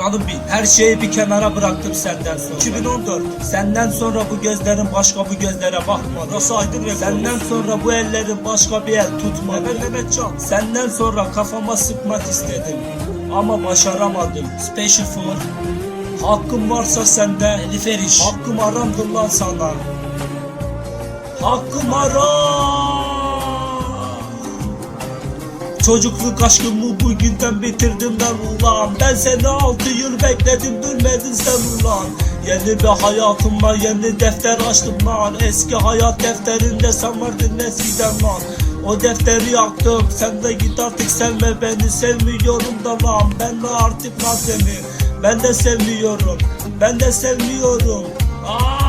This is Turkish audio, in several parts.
Kralım bil. Her şeyi bir kenara bıraktım senden sonra. 2014. Senden sonra bu gözlerin başka bu gözlere bakmadı. Nasıl aydın ve Senden sonra bu ellerin başka bir el tutmadı. Evet Mehmetcan. Senden sonra kafama sıkmak istedim. Ama başaramadım. Special for. Hakkım varsa sende. Elif Eriş. Hakkım aramdır lan sana. Hakkım aram. Çocukluk aşkımı bugünden bitirdim ben ulan. Ben seni altı yıl bekledim dönmedin sen ulan. Yeni bir hayatım var yeni defter açtım lan. Eski hayat defterinde sen vardın eskiden lan. O defteri yaktım sen de git artık sevme beni. Sevmiyorum da lan Ben de artık lan seni ben de sevmiyorum ben de sevmiyorum. Aa,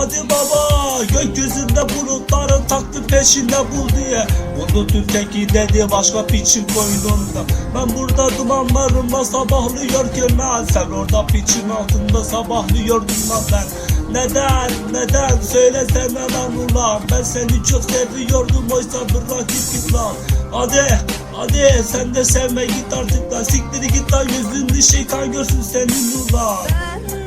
Hadi baba gökyüzünde bulutların taktı peşinde bul diye. Bunu Türkteki dedi başka piçin koynunda Ben burada dumanlarımla sabahlıyorken lan Sen orada piçin altında sabahlıyordun lan ben. Neden, neden? Söylesene lan ulan. Ben seni çok seviyordum oysa bırak git git lan. Hadi, hadi. Sen de sevme git artık lan. Siktir git lan yüzünü şeytan görsün senin ulan. Ben